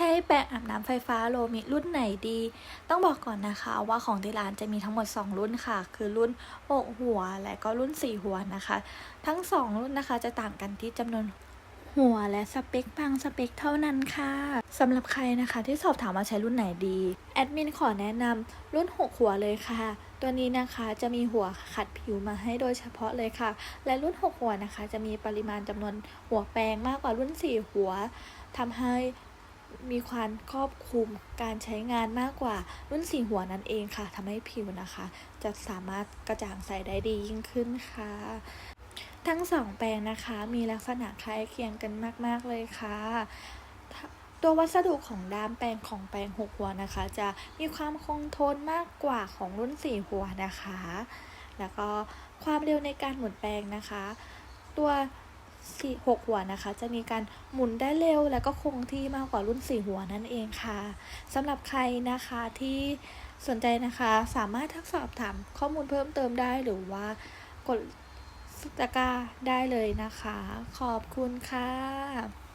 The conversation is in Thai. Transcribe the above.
ช้แปรงอาบน้ำไฟฟ้าโลมิรุ่นไหนดี ต้องบอกก่อนนะคะว่าของที่ร้านจะมีทั้งหมด 2 รุ่นค่ะ คือรุ่น 6 หัวและก็รุ่น 4 หัวนะคะ ทั้ง 2 รุ่นนะคะจะต่างกันที่จำนวนหัวและสเปคบางสเปคเท่านั้นค่ะสำหรับใครนะคะที่สอบถามว่าใช้รุ่นไหนดีแอดมินขอแนะนำรุ่น 6 หัวเลยค่ะ ตัวนี้นะคะจะมีหัวขัดผิวมาให้โดยเฉพาะเลยค่ะ และรุ่น 6 หัวนะคะ จะมีปริมาณจำนวนหัวแปรงมากกว่ารุ่น 4 หัวทำให้ มีความครอบคลุมการใช้งานมากกว่ารุ่น4หัวนั่นเองค่ะทำให้ผิวนะคะ จะสามารถกระจ่างใสได้ดียิ่งขึ้นค่ะ ทั้งสองแปรงนะคะ มีลักษณะคล้ายเคียงกันมาก ๆ เลยค่ะตัววัสดุของด้ามแปรงของแปรงหกหัวนะคะ จะมีความคงทนมากกว่าของรุ่นสี่หัวนะคะ แล้วก็ความเร็วในการหมุนแปรงนะคะ ตัว สี่หกหัวนะคะ จะมีการหมุนได้เร็ว และก็คงที่มากกว่ารุ่นสี่หัวนั่นเองค่ะสำหรับใครนะคะที่สนใจนะคะสามารถทักสอบถามข้อมูลเพิ่มเติมได้หรือว่ากดตะกาได้เลยนะคะ ขอบคุณค่ะ